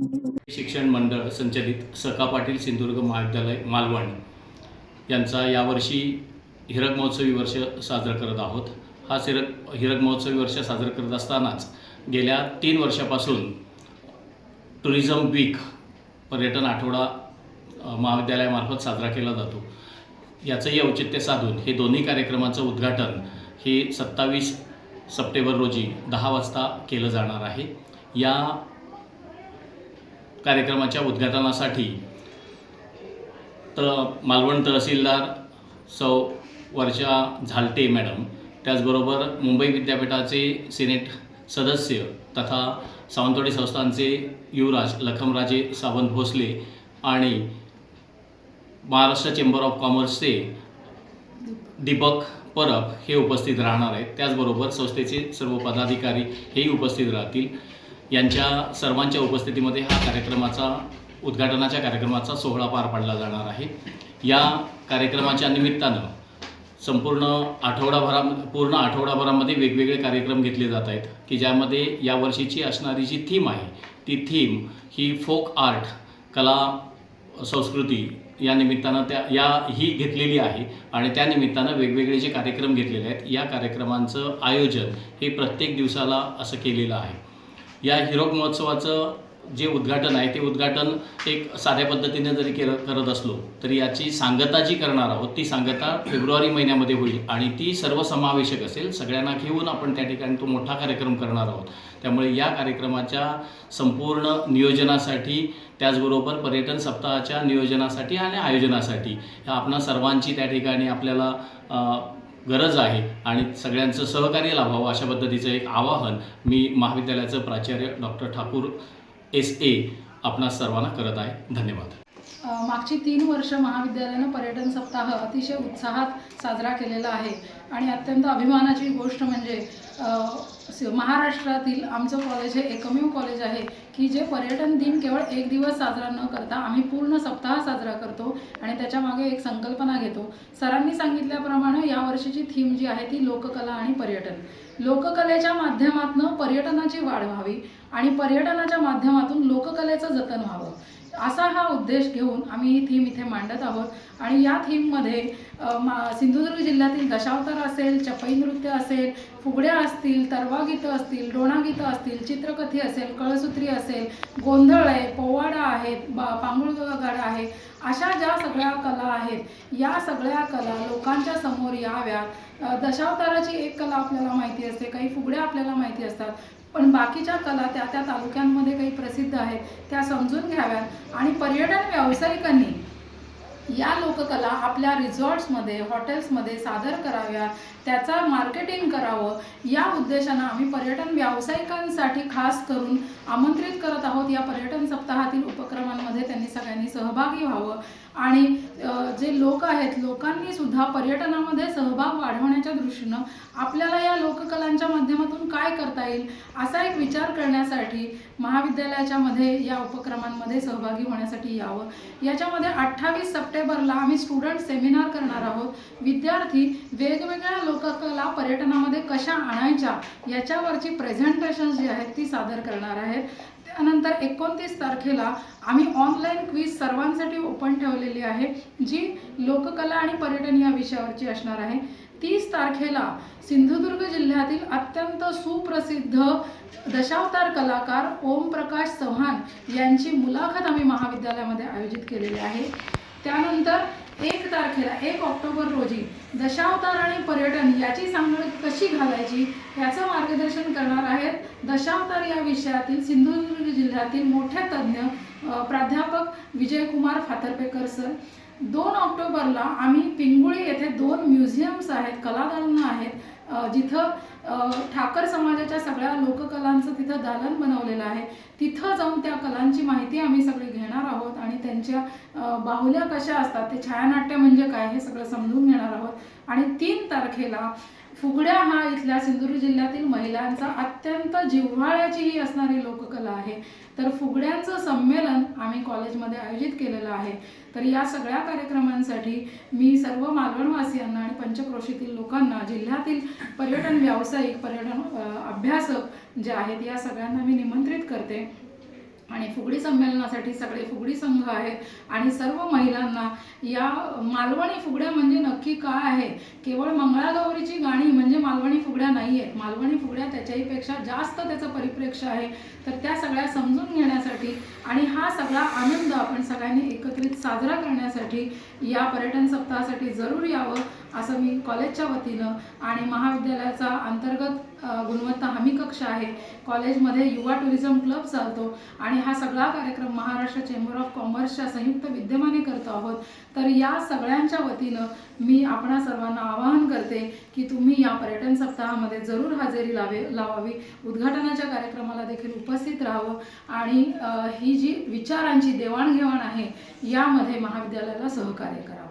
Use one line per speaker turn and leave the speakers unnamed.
शिक्षण मंडळ संचलित सका पाटील सिंधुदुर्ग महाविद्यालय मालवण यांचा यावर्षी हिरक महोत्सवी वर्ष साजरं करत आहोत. हा हिरक हिरक महोत्सवी वर्ष साजरं करत असतानाच गेल्या तीन वर्षापासून टुरिझम वीक पर्यटन आठवडा महाविद्यालयामार्फत साजरा केला जातो. याचंही औचित्य साधून हे दोन्ही कार्यक्रमाचं उद्घाटन हे सत्तावीस सप्टेंबर रोजी दहा वाजता केलं जाणार आहे. या कार्यक्रमाच्या उद्घाटनासाठी त मालवण तहसीलदार सौ वर्षा झालटे मॅडम त्याचबरोबर मुंबई विद्यापीठाचे सिनेट सदस्य तथा सावंतवाडी संस्थानचे युवराज लखमराजे सावंत भोसले आणि महाराष्ट्र चेंबर ऑफ कॉमर्सचे दीपक परब हे उपस्थित राहणार आहेत. त्याचबरोबर संस्थेचे सर्व पदाधिकारी हेही उपस्थित राहतील. यांच्या सर्वांच्या उपस्थितीमध्ये हा कार्यक्रमाचा उद्घाटनाच्या कार्यक्रमाचा सोहळा पार पाडला जाणार आहे. या कार्यक्रमाच्या निमित्तानं संपूर्ण आठवडाभरा पूर्ण आठवडाभरामध्ये वेगवेगळे कार्यक्रम घेतले जात आहेत की ज्यामध्ये यावर्षीची असणारी जी थीम आहे ती थीम ही फोक आर्ट कला संस्कृती या निमित्तानं त्या या ही घेतलेली आहे आणि त्या निमित्तानं वेगवेगळे जे कार्यक्रम घेतलेले आहेत या कार्यक्रमांचं आयोजन हे प्रत्येक दिवसाला असं केलेलं आहे. या हिरोक महोत्सवाचं जे उद्घाटन आहे ते उद्घाटन एक साध्या पद्धतीने जरी केलं करत असलो तरी याची सांगता जी करणार आहोत ती सांगता फेब्रुवारी महिन्यामध्ये होईल. आणि ती सर्वसमावेशक असेल. सगळ्यांना घेऊन आपण त्या ठिकाणी तो मोठा कार्यक्रम करणार आहोत. त्यामुळे या कार्यक्रमाच्या संपूर्ण नियोजनासाठी त्याचबरोबर पर्यटन सप्ताहाच्या नियोजनासाठी आणि आयोजनासाठी ह्या आपणा सर्वांची त्या ठिकाणी आपल्याला गरज आहे आणि सगळ्यांचं सहकार्य लाभावं अशा पद्धतीचं एक आवाहन मी महाविद्यालयाचं प्राचार्य डॉक्टर ठाकूर एस ए आपणा सर्वांना करत आहे. धन्यवाद.
मागची तीन वर्ष महाविद्यालयानं पर्यटन सप्ताह अतिशय उत्साहात साजरा केलेला आहे. आणि अत्यंत अभिमानाची गोष्ट म्हणजे महाराष्ट्रातील आमचं कॉलेज हे एकमेव कॉलेज आहे की जे पर्यटन दिन केवळ एक दिवस साजरा न करता आम्ही पूर्ण सप्ताह साजरा करतो आणि त्याच्यामागे एक संकल्पना घेतो. सरांनी सांगितल्याप्रमाणे यावर्षीची थीम जी आहे ती लोककला आणि पर्यटन. लोककलेच्या माध्यमातून पर्यटनाची वाढ व्हावी आणि पर्यटनाच्या माध्यमातून लोककलेचं जतन व्हावं. असा हा उद्देश घेऊन आम्ही ही थीम इथे मांडत आहोत. आणि या थीममध्ये सिंधुदुर्ग जिल्ह्यातील दशावतार असेल चपई नृत्य असेल फुगड्या असतील तरवा गीतं असतील डोणा गीतं असतील चित्रकथी असेल कळसूत्री असेल गोंधळ आहे पोवाडा आहेत बा पांगुळ गाडा आहे अशा ज्या सगळ्या कला आहेत या सगळ्या कला लोकांच्या समोर याव्यात. दशावताराची एक कला आपल्याला माहिती असते काही फुगड्या आपल्याला माहिती असतात पण बाकीच्या कला त्या त्या तालुक्यांमध्ये काही प्रसिद्ध आहेत त्या समजून घ्याव्यात. आणि पर्यटन व्यावसायिकांनी या लोककला आपल्या रिझॉर्ट्समध्ये हॉटेल्समध्ये सादर कराव्या त्याचा मार्केटिंग करावं या उद्देशानं आम्ही पर्यटन व्यावसायिकांसाठी खास करून आमंत्रित करत आहोत या पर्यटन सप्ताहातील उपक्रमांमध्ये त्यांनी सगळ्यांनी सहभागी व्हावं. आणि जे लोक आहेत लोकांनी सुद्धा पर्यटनामध्ये सहभाग वाढवण्याच्या दृष्टीनं आपल्याला या लोककलांच्या माध्यमातून काय करता येईल असा एक विचार करण्यासाठी महाविद्यालयाच्या मध्ये या उपक्रमांमध्ये सहभागी होण्यासाठी यावं. याच्यामध्ये अठ्ठावीस सप्टेंबरला आम्ही स्टुडंट सेमिनार करणार आहोत. विद्यार्थी वेगवेगळ्या लोककला पर्यटनामध्ये कशा आणायच्या याच्यावरची प्रेझेंटेशन्स जी आहेत ती सादर करणार आहेत. त्यानंतर एकोणतीस तारखेला आम्ही ऑनलाईन क्विज सर्वांसाठी ओपन ठेवलेली आहे जी लोककला आणि पर्यटन या विषयावरची असणार आहे. तीस तारखेला सिंधुदुर्ग जिल्ह्यातील अत्यंत सुप्रसिद्ध दशावतार कलाकार ओमप्रकाश चव्हाण यांची मुलाखत आम्ही महाविद्यालयामध्ये आयोजित केलेली आहे. त्यानंतर एक तारखेला एक ऑक्टोबर रोजी दशावतार आणि पर्यटन याची सांगड कशी घालायची याचं मार्गदर्शन करणार आहेत दशावतार या विषयातील सिंधुदुर्ग जिल्ह्यातील मोठ्या तज्ज्ञ प्राध्यापक विजयकुमार फातर्पेकर सर. दोन ऑक्टोबरला आम्ही पिंगुळी येथे दोन म्युझियम्स आहेत कलादालनं आहेत जिथं ठाकर समाजाच्या सगळ्या लोककलांचं तिथं दालन बनवलेलं आहे. तिथं जाऊन त्या कलांची माहिती आम्ही सगळी घेणार आहोत आणि त्यांच्या बाहुल्या कशा असतात ते छायानाट्य म्हणजे काय हे सगळं समजून घेणार आहोत. आणि तीन तारखेला फुगड्या हा इथल्या सिंधुदुर्ग जिल्ह्यातील महिलांचा अत्यंत जिव्हाळ्याची ही असणारी लोककला आहे. तर फुगड्यांचं संमेलन आम्ही कॉलेजमध्ये आयोजित केलेलं आहे. तर या सगळ्या कार्यक्रमांसाठी मी सर्व मालवणवासियांना आणि पंचक्रोशीतील लोकांना जिल्ह्यातील पर्यटन व्यावसायिक पर्यटन अभ्यासक जे आहेत या सगळ्यांना मी निमंत्रित करते. आणि फुगडी संमेलनासाठी सगळे फुगडी संघ आहेत. आणि सर्व महिलांना या मालवणी फुगड्या म्हणजे नक्की काय आहे? केवळ मंगळागौरीची गाणी म्हणजे मालवणी फुगड्या नाही आहेत मालवणी फुगड्या त्याच्याहीपेक्षा जास्त त्याचं परिप्रेक्ष्य आहे. तर त्या सगळ्या समजून घेण्यासाठी आणि हा सगळा आनंद आपण सगळ्यांनी एकत्रित साजरा करण्यासाठी या पर्यटन सप्ताहासाठी जरूर यावं असं मी कॉलेजच्या वतीनं आणि महाविद्यालयाचा अंतर्गत गुणवत्ता हमी कक्ष आहे. कॉलेजमध्ये युवा टुरिझम क्लब चालतो आणि हा सगळा कार्यक्रम महाराष्ट्र चेंबर ऑफ कॉमर्सच्या संयुक्त विद्यमाने करतो आहोत. तर या सगळ्यांच्या वतीनं मी आपणा सर्वांना आवाहन करते की तुम्ही या पर्यटन सप्ताहामध्ये जरूर हजेरी लावे लावावी. उद्घाटनाच्या कार्यक्रमाला देखील उपस्थित राहावं. आणि ही जी विचारांची देवाणघेवाण आहे यामध्ये महाविद्यालयाला सहकार्य करावं.